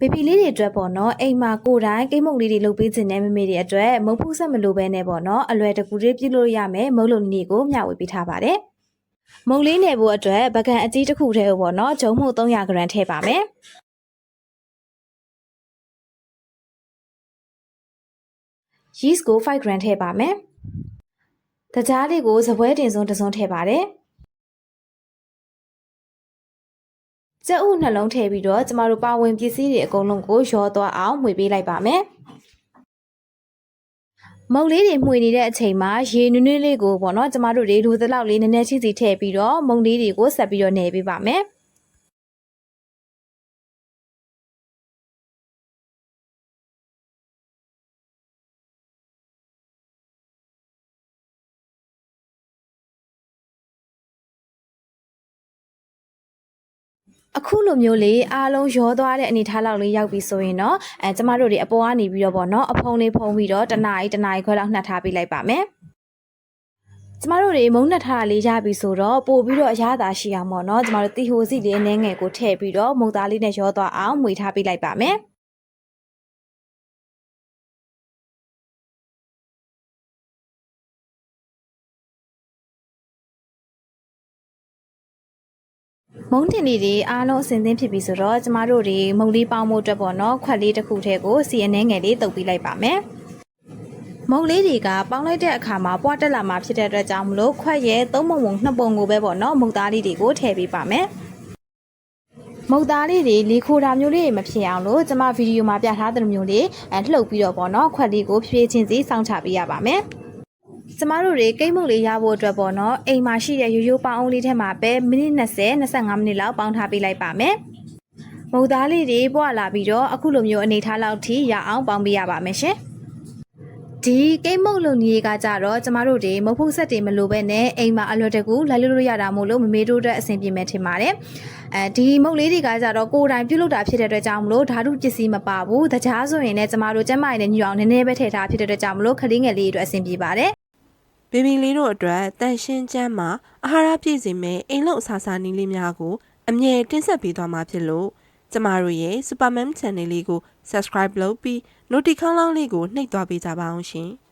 ဘေဘီလေးတွေအတွက်ပေါ့နော်အိမ်မှာကိုယ်တိုင်ကိတ်မုတ်လေးတွေလုပ်ပေးခြင်းနဲ့မမေတွေအတွက်မုတ်ဖုတ်ဆက်မလိုပဲနဲ့ပေါ့နော်အလွယ်တကူလေးပြုလို့ရမယ်မုတ်လုံနေကိုမျှဝေပေးထားပါတယ်မုတ်လေးနယ်ဖို့အတွက်ပကံအကြီးတစ်ခုတည်းကိုပေါ့နော်ဂျုံမှု300ဂရမ်ထည့်ပါမယ် yeast ကို5 gram ထည့်ပါမယ်။တကြားလေးကိုစပွဲတင်စုံတစ်စုံထည့်ပါတယ်။ ကြက်ဥနှလုံးထည့်ပြီးတော့ကျမတို့ပါဝင်ပစ္စည်းတွေအကုန်လုံးကိုရောသွားအောင်မှွေပေးလိုက်ပါမယ်။မုတ်လေးတွေမှွေနေတဲ့အချိန်မှာရေနွေးနွေးလေးကိုပေါ့နော်ကျမတို့တွေလိုသလောက်လေးနည်းနည်းချင်းစီထည့်ပြီးတော့မုတ်လေးတွေကိုဆက်ပြီးတော့နေပေးပါမယ်။ အခုလိုမျိုးလေးအားလုံးရောသွားတဲ့အနေထားလောက်လေးရောက်ပြီဆိုရင်တော့အဲကျမတို့တွေအပေါ်ကနေပြီးတော့ပေါ့နော်အဖုံလေးဖုံပြီးတော့တစ်နာရီတစ်နာရီခွဲလောက်နှက်ထားပေးလိုက်ပါမယ်ကျမတို့တွေမုံနှက်ထားတာလေးရပြီဆိုတော့ပို့ပြီးတော့အရသာရှိအောင်ပေါ့နော်ကျမတို့တီဟိုစီလေးအနှဲငယ်ကိုထည့်ပြီးတော့မုံသားလေးနဲ့ရောသွားအောင်မှွေထားပေးလိုက်ပါမယ် မုံတင်လေးတွေအားလုံးအစင်သင်းဖြစ်ပြီဆိုတော့ကျမတို့တွေမုံလေးပေါင်းဖို့အတွက်ပေါ့နော်ခွက်လေးတစ်ခုထဲကိုစီအနှဲငယ်လေးတုပ်ပေးလိုက်ပါမယ်မုံလေးတွေကပေါင်းလိုက်တဲ့အခါမှာပွားတက်လာမှာဖြစ်တဲ့အတွက်ကြောင့်မလို့ခွက်ရဲ့သုံးပုံပုံနှစ်ပုံကိုပဲပေါ့နော်မုံသားလေးတွေကိုထည့်ပေးပါမယ်မုတ်သားလေးတွေလီခိုတာမျိုးလေးတွေမဖြစ်အောင်လို့ကျွန်မဗီဒီယိုမှာပြထားတဲ့မျိုးလေးအဲလှုပ်ပြီးတော့ပေါ့နော်ခွက်လေးကိုဖြည်းဖြည်းချင်းစီစောင့်ချပေးရပါမယ် ကျမတို့တွေကိတ်မုတ်လေးရဖို့အတွက်ပေါ့နော်အိမ်မှာရှိတဲ့ရိုးရိုးပေါင်းအောင်လေးထဲမှာပဲမိနစ်20 25မိနစ်လောက်ပေါင်းထားပေးလိုက်ပါမယ်မုတ်သားလေးတွေပွာလာပြီးတော့အခုလိုမျိုးအနေထားလောက်ထိရအောင်ပေါင်းပေးရပါမယ်ရှင်ဒီကိတ်မုတ်လုံကြီးကကြတော့ကျမတို့တွေမုတ်ဖုတ်ဆက်တွေမလိုပဲနဲ့အိမ်မှာအလွယ်တကူလိုက်လို့လို့ရတာမို့လို့မမေတို့အတွက်အဆင်ပြေမယ်ထင်ပါတယ်အဲဒီမုတ်လေးတွေကကြတော့ကိုယ်တိုင်ပြုတ်လို့တာဖြစ်တဲ့အတွက်ကြောင့်မလို့ဓာတုပစ္စည်းမပါဘူးတကြားဆိုရင်လည်းကျမတို့ကျမရည်နဲ့ညူအောင်နည်းနည်းပဲထည့်ထားဖြစ်တဲ့အတွက်ကြောင့်မလို့ခလေးငယ်လေးတွေအတွက်အဆင်ပြေပါတယ် ဘေဘီလေးတို့အတွက်တန်ရှင်းချမ်းမှာအာဟာရပြည့်စုံမဲ့အိမ်လုံအစာစာနည်းလေးများကိုအမြဲတင်ဆက်ပေးသွားမှာဖြစ်လို့ကျမတို့ရဲ့ Supermam Channel လေးကို Subscribe လုပ်ပြီး Notification လောင်းလေးကိုနှိပ်သွားပေးကြပါအောင်ရှင်။